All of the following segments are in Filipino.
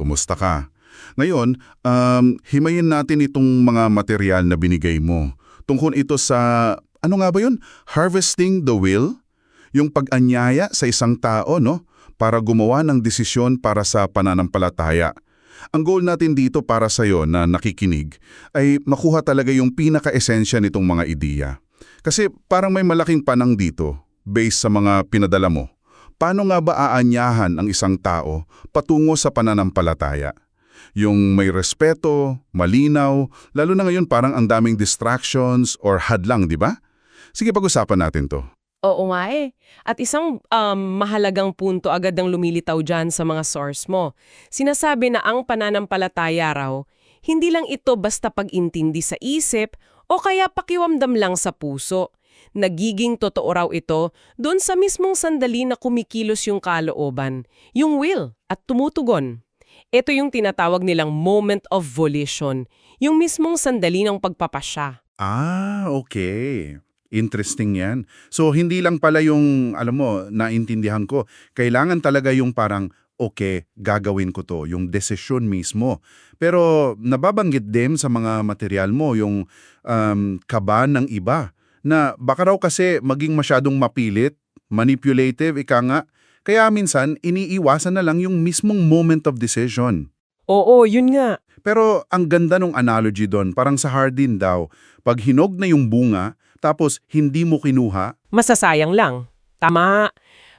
Kumusta ka? Ngayon, um, himayin natin itong mga material na binigay mo. Tungkol ito sa, ano nga ba yun? Harvesting the will? Yung pag-anyaya sa isang tao, no? Para gumawa ng desisyon para sa pananampalataya. Ang goal natin dito para sa'yo na nakikinig ay makuha talaga yung pinaka-esensya nitong mga ideya. Kasi parang may malaking panang dito, based sa mga pinadala mo. Paano nga ba aanyahan ang isang tao patungo sa pananampalataya? Yung may respeto, malinaw, lalo na ngayon parang ang daming distractions or hadlang, di ba? Sige, pag-usapan natin to. Oo nga eh. At isang um, mahalagang punto agad ang lumilitaw dyan sa mga source mo. Sinasabi na ang pananampalataya raw, hindi lang ito basta pag-intindi sa isip o kaya pakiwamdam lang sa puso. Nagiging totoo raw ito doon sa mismong sandali na kumikilos yung kalooban, yung will at tumutugon. Ito yung tinatawag nilang moment of volition, yung mismong sandali ng pagpapasya. Ah, okay. Interesting yan. So, hindi lang pala yung, alam mo, naintindihan ko. Kailangan talaga yung parang, okay, gagawin ko to, yung desisyon mismo. Pero nababanggit din sa mga material mo yung um, kaba ng iba na baka raw kasi maging masyadong mapilit, manipulative, ika nga. Kaya minsan, iniiwasan na lang yung mismong moment of decision. Oo, yun nga. Pero ang ganda ng analogy doon, parang sa hardin daw, pag hinog na yung bunga, tapos hindi mo kinuha, Masasayang lang. Tama.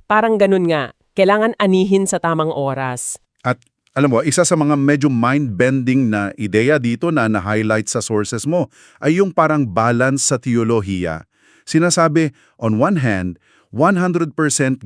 Parang ganun nga. Kailangan anihin sa tamang oras. at alam mo, isa sa mga medyo mind-bending na ideya dito na na-highlight sa sources mo ay yung parang balance sa teolohiya. Sinasabi, on one hand, 100%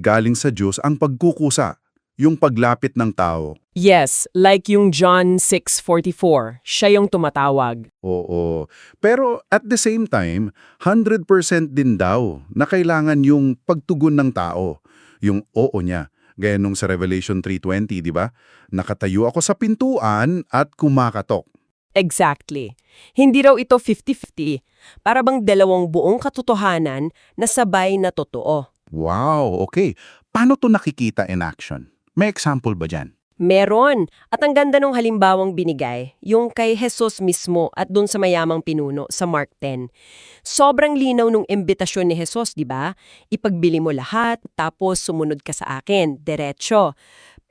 galing sa Diyos ang pagkukusa, yung paglapit ng tao. Yes, like yung John 6.44. Siya yung tumatawag. Oo. Pero at the same time, 100% din daw na kailangan yung pagtugon ng tao, yung oo niya. Gaya nung sa Revelation 3.20, di ba? Nakatayo ako sa pintuan at kumakatok. Exactly. Hindi raw ito 50-50. Para bang dalawang buong katotohanan na sabay na totoo. Wow, okay. Paano to nakikita in action? May example ba dyan? Meron. At ang ganda ng halimbawang binigay, yung kay Jesus mismo at dun sa mayamang pinuno sa Mark 10. Sobrang linaw nung imbitasyon ni Jesus, di ba? Ipagbili mo lahat, tapos sumunod ka sa akin, diretso.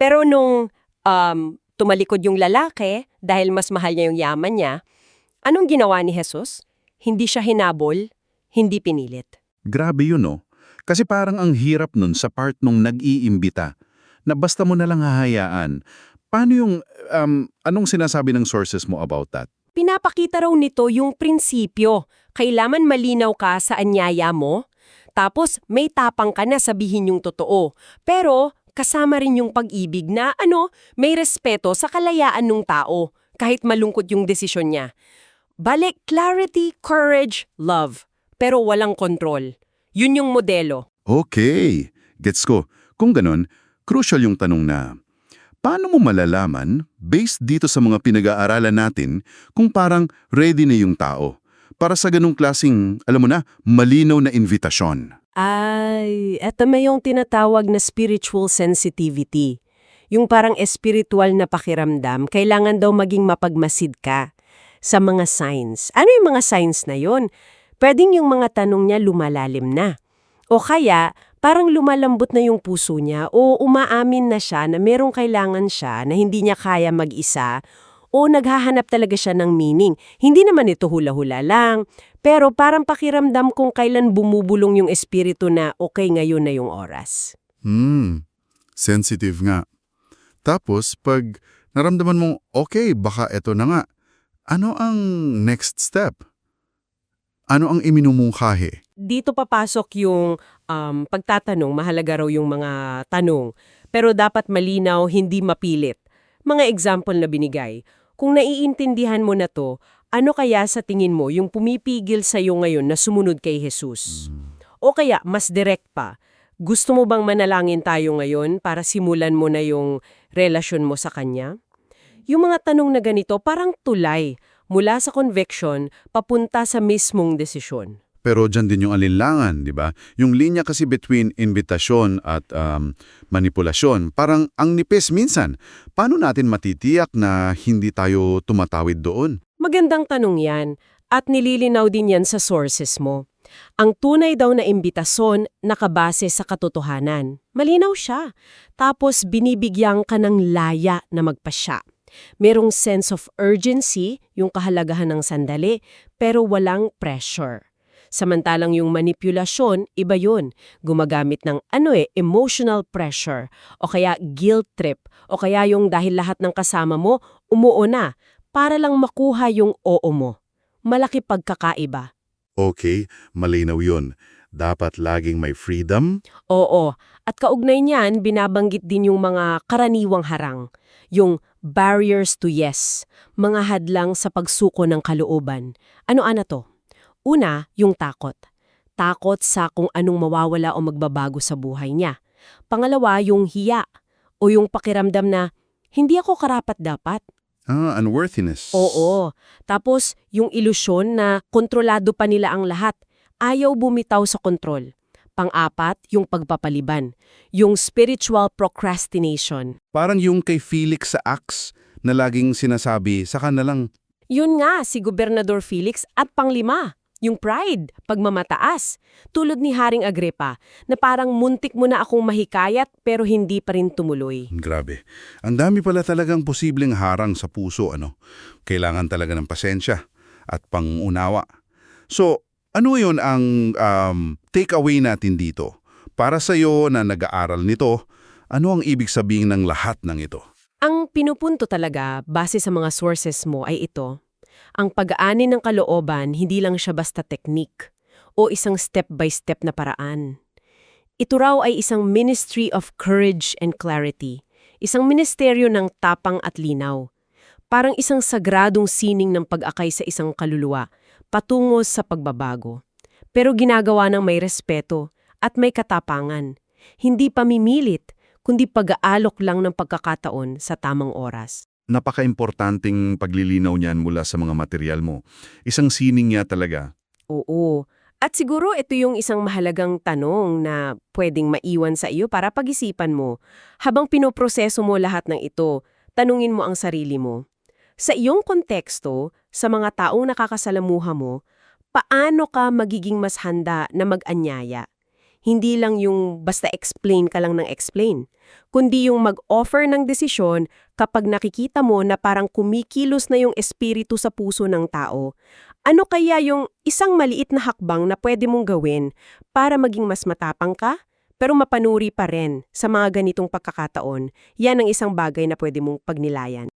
Pero nung um, tumalikod yung lalaki, dahil mas mahal niya yung yaman niya, anong ginawa ni Jesus? Hindi siya hinabol, hindi pinilit. Grabe yun, no? Kasi parang ang hirap nun sa part nung nag-iimbita na basta mo na lang hahayaan. Paano yung, um, anong sinasabi ng sources mo about that? Pinapakita raw nito yung prinsipyo. Kailangan malinaw ka sa anyaya mo. Tapos may tapang ka na sabihin yung totoo. Pero kasama rin yung pag-ibig na ano, may respeto sa kalayaan ng tao kahit malungkot yung desisyon niya. Balik, clarity, courage, love. Pero walang kontrol. Yun yung modelo. Okay, gets ko. Kung ganun, crucial yung tanong na, paano mo malalaman, based dito sa mga pinag-aaralan natin, kung parang ready na yung tao? Para sa ganung klasing, alam mo na, malinaw na invitasyon. Ay, eto may yung tinatawag na spiritual sensitivity. Yung parang espiritual na pakiramdam, kailangan daw maging mapagmasid ka sa mga signs. Ano yung mga signs na yon? Pwedeng yung mga tanong niya lumalalim na. O kaya, parang lumalambot na yung puso niya o umaamin na siya na merong kailangan siya na hindi niya kaya mag-isa o naghahanap talaga siya ng meaning. Hindi naman ito hula-hula lang, pero parang pakiramdam kung kailan bumubulong yung espiritu na okay ngayon na yung oras. Hmm, sensitive nga. Tapos, pag naramdaman mong, okay, baka eto na nga, ano ang next step? Ano ang iminumungkahi? Dito papasok yung um, pagtatanong, mahalaga raw yung mga tanong, pero dapat malinaw, hindi mapilit. Mga example na binigay. Kung naiintindihan mo na to, ano kaya sa tingin mo yung pumipigil sa iyo ngayon na sumunod kay Jesus? O kaya, mas direct pa, gusto mo bang manalangin tayo ngayon para simulan mo na yung relasyon mo sa Kanya? Yung mga tanong na ganito parang tulay mula sa conviction papunta sa mismong desisyon. Pero dyan din yung alinlangan, di ba? Yung linya kasi between invitasyon at um, manipulasyon, parang ang nipis minsan. Paano natin matitiyak na hindi tayo tumatawid doon? Magandang tanong yan at nililinaw din yan sa sources mo. Ang tunay daw na imbitasyon nakabase sa katotohanan. Malinaw siya. Tapos binibigyan ka ng laya na magpasya. Merong sense of urgency, yung kahalagahan ng sandali, pero walang pressure. Samantalang yung manipulasyon, iba yun. Gumagamit ng ano eh, emotional pressure, o kaya guilt trip, o kaya yung dahil lahat ng kasama mo, umuo na, para lang makuha yung oo mo. Malaki pagkakaiba. Okay, malinaw yun. Dapat laging may freedom? Oo. At kaugnay niyan, binabanggit din yung mga karaniwang harang. Yung barriers to yes, mga hadlang sa pagsuko ng kalooban. Ano-ano to? Una, yung takot. Takot sa kung anong mawawala o magbabago sa buhay niya. Pangalawa, yung hiya o yung pakiramdam na hindi ako karapat-dapat. Ah, unworthiness. Oo. Tapos, yung ilusyon na kontrolado pa nila ang lahat. Ayaw bumitaw sa kontrol. Pang-apat, yung pagpapaliban. Yung spiritual procrastination. Parang yung kay Felix sa Acts na laging sinasabi, saka na lang, Yun nga, si Gobernador Felix at panglima, yung pride, pagmamataas. Tulad ni Haring Agrippa, na parang muntik mo na akong mahikayat pero hindi pa rin tumuloy. grabe. Ang dami pala talagang posibleng harang sa puso, ano? Kailangan talaga ng pasensya at pangunawa. So, ano yun ang um, take-away natin dito? Para sa iyo na nag-aaral nito, ano ang ibig sabihin ng lahat ng ito? Ang pinupunto talaga, base sa mga sources mo, ay ito. Ang pag-aani ng kalooban, hindi lang siya basta teknik o isang step-by-step na paraan. Ito raw ay isang ministry of courage and clarity, isang ministeryo ng tapang at linaw. Parang isang sagradong sining ng pag-akay sa isang kaluluwa, patungo sa pagbabago. Pero ginagawa ng may respeto at may katapangan. Hindi pamimilit, kundi pag-aalok lang ng pagkakataon sa tamang oras. Napaka-importanting paglilinaw niyan mula sa mga material mo. Isang sining niya talaga. Oo. At siguro ito yung isang mahalagang tanong na pwedeng maiwan sa iyo para pag-isipan mo. Habang pinoproseso mo lahat ng ito, tanungin mo ang sarili mo. Sa iyong konteksto, sa mga taong nakakasalamuha mo, paano ka magiging mas handa na mag-anyaya? Hindi lang yung basta explain ka lang ng explain, kundi yung mag-offer ng desisyon kapag nakikita mo na parang kumikilos na yung espiritu sa puso ng tao. Ano kaya yung isang maliit na hakbang na pwede mong gawin para maging mas matapang ka, pero mapanuri pa rin sa mga ganitong pagkakataon? Yan ang isang bagay na pwede mong pagnilayan.